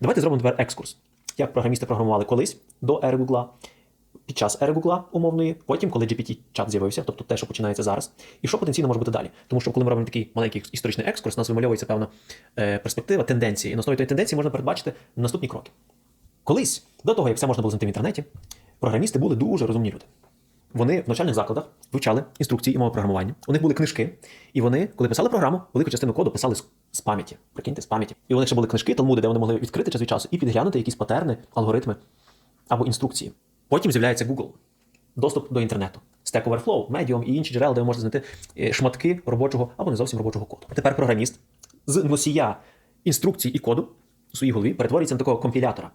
Давайте зробимо тепер екскурс. Як програмісти програмували колись до ери Гугла, під час ери Гугла умовної, потім, коли GPT-чат з'явився, тобто те, що починається зараз, і що потенційно може бути далі. Тому що коли ми робимо такий маленький історичний екскурс, у нас вимальовується певна е, перспектива, тенденції. І на основі тої тенденції можна передбачити наступні кроки. Колись, до того, як все можна було знайти в інтернеті, програмісти були дуже розумні люди. Вони в навчальних закладах вивчали інструкції і мови програмування. У них були книжки, і вони, коли писали програму, велику частину коду писали з, пам'яті. Прикиньте, з пам'яті. І у них ще були книжки, талмуди, де вони могли відкрити час від часу і підглянути якісь патерни, алгоритми або інструкції. Потім з'являється Google, доступ до інтернету, Stack Overflow, Medium і інші джерела, де ви можете знайти е, шматки робочого або не зовсім робочого коду. Тепер програміст з носія інструкцій і коду у своїй голові перетворюється на такого компілятора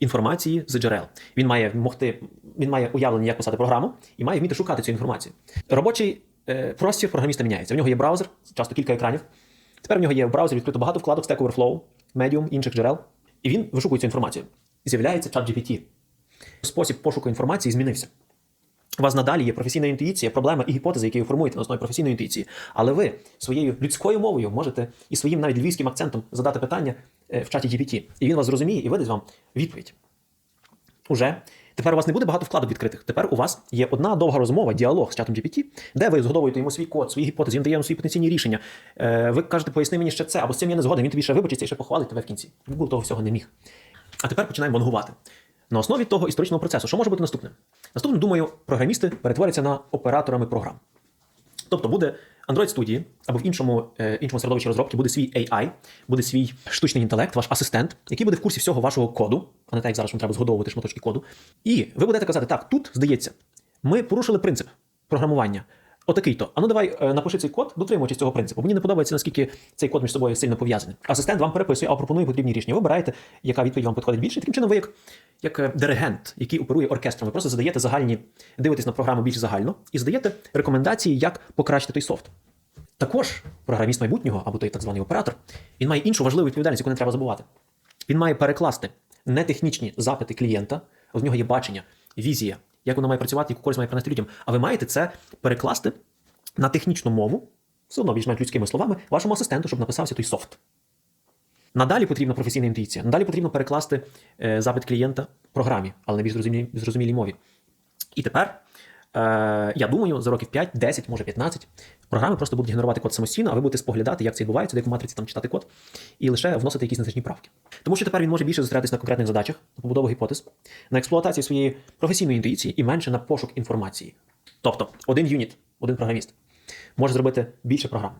інформації з джерел. Він має могти, він має уявлення, як писати програму, і має вміти шукати цю інформацію. Робочий е, простір програміста міняється. В нього є браузер, часто кілька екранів. Тепер в нього є в браузері відкрито багато вкладок Stack Overflow, Medium, інших джерел. І він вишукує цю інформацію. З'являється чат GPT. Спосіб пошуку інформації змінився. У вас надалі є професійна інтуїція, проблема і гіпотези, які ви формуєте на основі професійної інтуїції. Але ви своєю людською мовою можете і своїм навіть львівським акцентом задати питання в чаті GPT. І він вас зрозуміє і видасть вам відповідь. Уже тепер у вас не буде багато вкладок відкритих. Тепер у вас є одна довга розмова, діалог з чатом GPT, де ви згодовуєте йому свій код, свої гіпотези, він дає вам свої потенційні рішення. Е, ви кажете, поясни мені ще це, або з цим я не згоден, він тобі ще вибачиться і ще похвалить тебе в кінці. Google того всього не міг. А тепер починаємо вангувати. На основі того історичного процесу, що може бути наступним? Наступним, думаю, програмісти перетворяться на операторами програм. Тобто буде Android студії або в іншому, е, іншому середовищі розробки буде свій AI, буде свій штучний інтелект, ваш асистент, який буде в курсі всього вашого коду, а не так, як зараз вам треба згодовувати шматочки коду. І ви будете казати, так, тут здається, ми порушили принцип програмування. Отакий то. А ну давай е, напиши цей код, дотримуючись цього принципу. Мені не подобається, наскільки цей код між собою сильно пов'язаний. Асистент вам переписує, а пропонує потрібні рішення. Ви вибираєте, яка відповідь вам підходить більше. І таким чином ви як, як е, диригент, який оперує оркестром, ви просто задаєте загальні, дивитесь на програму більш загально і здаєте рекомендації, як покращити той софт. Також програміст майбутнього, або той так званий оператор, він має іншу важливу відповідальність, яку не треба забувати. Він має перекласти нетехнічні запити клієнта, в нього є бачення, візія, як вона має працювати, яку користь має принести людям. А ви маєте це перекласти на технічну мову, все одно більш-менш людськими словами, вашому асистенту, щоб написався той софт. Надалі потрібна професійна інтуїція. Надалі потрібно перекласти е, запит клієнта в програмі, але на більш зрозумілій, мові. І тепер, е, я думаю, за років 5, 10, може 15, програми просто будуть генерувати код самостійно, а ви будете споглядати, як це відбувається, де в матриці там читати код, і лише вносити якісь незначні правки. Тому що тепер він може більше зосередитися на конкретних задачах, на побудову гіпотез, на експлуатації своєї професійної інтуїції і менше на пошук інформації. Тобто, один юніт, один програміст може зробити більше програм.